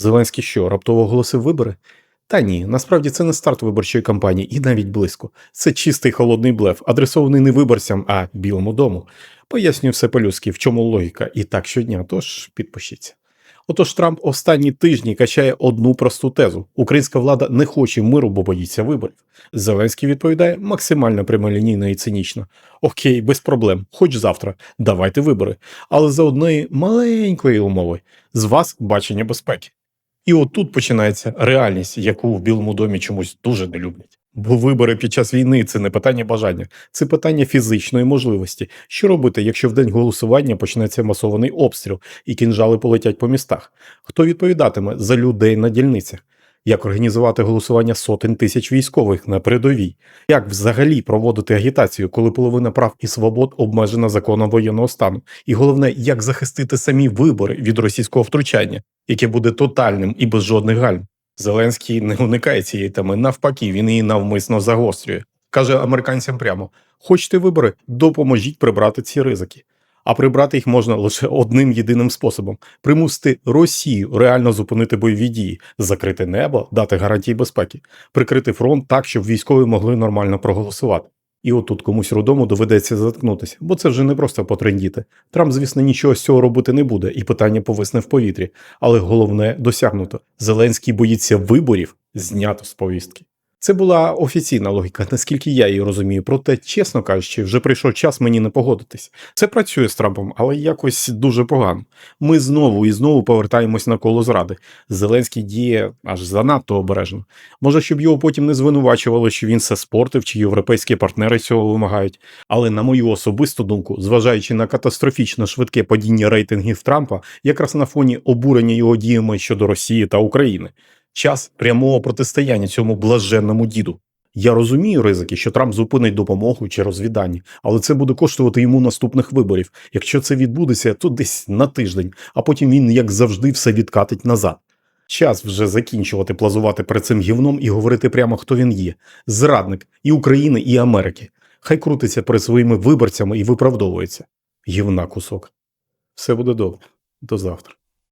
Зеленський що, раптово оголосив вибори? Та ні, насправді це не старт виборчої кампанії і навіть близько. Це чистий холодний блеф, адресований не виборцям, а Білому дому. Пояснюю все по-людськи, в чому логіка, і так щодня, тож підпишіться. Отож Трамп останні тижні качає одну просту тезу: українська влада не хоче миру, бо боїться виборів. Зеленський відповідає максимально прямолінійно і цинічно: Окей, без проблем, хоч завтра, давайте вибори. Але за одної маленької умови з вас бачення безпеки. І отут починається реальність, яку в Білому домі чомусь дуже не люблять. Бо вибори під час війни це не питання бажання, це питання фізичної можливості. Що робити, якщо в день голосування почнеться масований обстріл і кінжали полетять по містах? Хто відповідатиме за людей на дільницях? Як організувати голосування сотень тисяч військових на передовій? Як взагалі проводити агітацію, коли половина прав і свобод обмежена законом воєнного стану? І головне, як захистити самі вибори від російського втручання, яке буде тотальним і без жодних гальм? Зеленський не уникає цієї теми. Навпаки, він її навмисно загострює. Каже американцям прямо: хочете вибори, допоможіть прибрати ці ризики. А прибрати їх можна лише одним єдиним способом: примусити Росію реально зупинити бойові дії, закрити небо, дати гарантії безпеки, прикрити фронт так, щоб військові могли нормально проголосувати. І отут комусь родому доведеться заткнутися, бо це вже не просто потрендіти. Трамп, звісно, нічого з цього робити не буде, і питання повисне в повітрі. Але головне досягнуто. Зеленський боїться виборів знято з повістки. Це була офіційна логіка, наскільки я її розумію. Проте, чесно кажучи, вже прийшов час мені не погодитись. Це працює з Трампом, але якось дуже погано. Ми знову і знову повертаємось на коло зради. Зеленський діє аж занадто обережно. Може, щоб його потім не звинувачували, що він все спортив, чи європейські партнери цього вимагають. Але на мою особисту думку, зважаючи на катастрофічно швидке падіння рейтингів Трампа, якраз на фоні обурення його діями щодо Росії та України. Час прямого протистояння цьому блаженному діду. Я розумію ризики, що Трамп зупинить допомогу чи розвідання, але це буде коштувати йому наступних виборів. Якщо це відбудеться, то десь на тиждень, а потім він, як завжди, все відкатить назад. Час вже закінчувати плазувати перед цим гівном і говорити прямо, хто він є: зрадник і України, і Америки. Хай крутиться перед своїми виборцями і виправдовується. Гівна кусок. Все буде добре. До завтра.